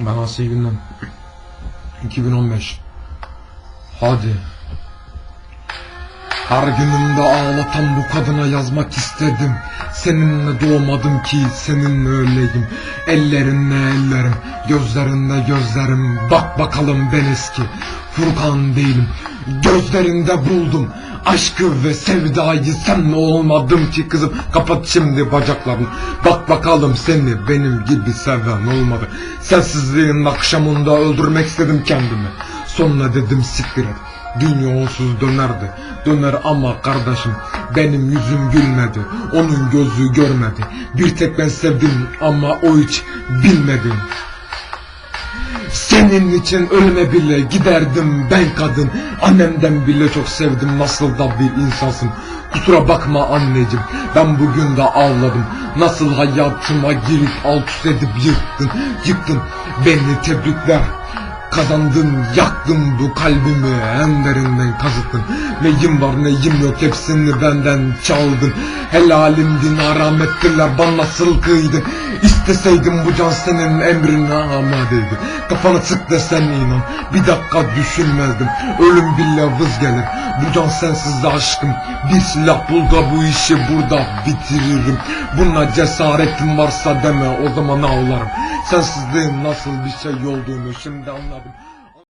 Ben Asiye Gündem. 2015. Hadi. Her günümde ağlatan bu kadına yazmak istedim. Seninle doğmadım ki seninle öleyim. Ellerinle ellerim, gözlerinde gözlerim. Bak bakalım ben eski. Furkan değilim. Gözlerinde buldum. Aşkı ve sevdayı senle olmadım ki kızım. Kapat şimdi bacaklarını. Bak bakalım seni benim gibi seven olmadı. Sensizliğin akşamında öldürmek istedim kendimi. Sonra dedim siktir et. Dünya onsuz dönerdi. Döner ama kardeşim Benim yüzüm gülmedi. Onun gözü görmedi. Bir tek ben sevdim ama o hiç bilmedi senin için ölme bile giderdim ben kadın. Annemden bile çok sevdim nasıl da bir insansın. Kusura bakma anneciğim ben bugün de ağladım. Nasıl hayatıma girip alt üst edip yıktın Yıktın. Beni tebrikler. Kazandın yaktın bu kalbimi en derinden kazıttın. Neyim var neyim yok hepsini benden çaldın Helalimdin haram ettiler bana nasıl İsteseydim bu can senin emrine amadeydi Kafanı sık desen inan bir dakika düşünmezdim. Ölüm bile vız gelir. Bu can sensiz de aşkım Bir silah bul da bu işi burada bitiririm. Buna cesaretin varsa deme o zaman ağlarım. Sensizliğin nasıl bir şey olduğunu şimdi anladım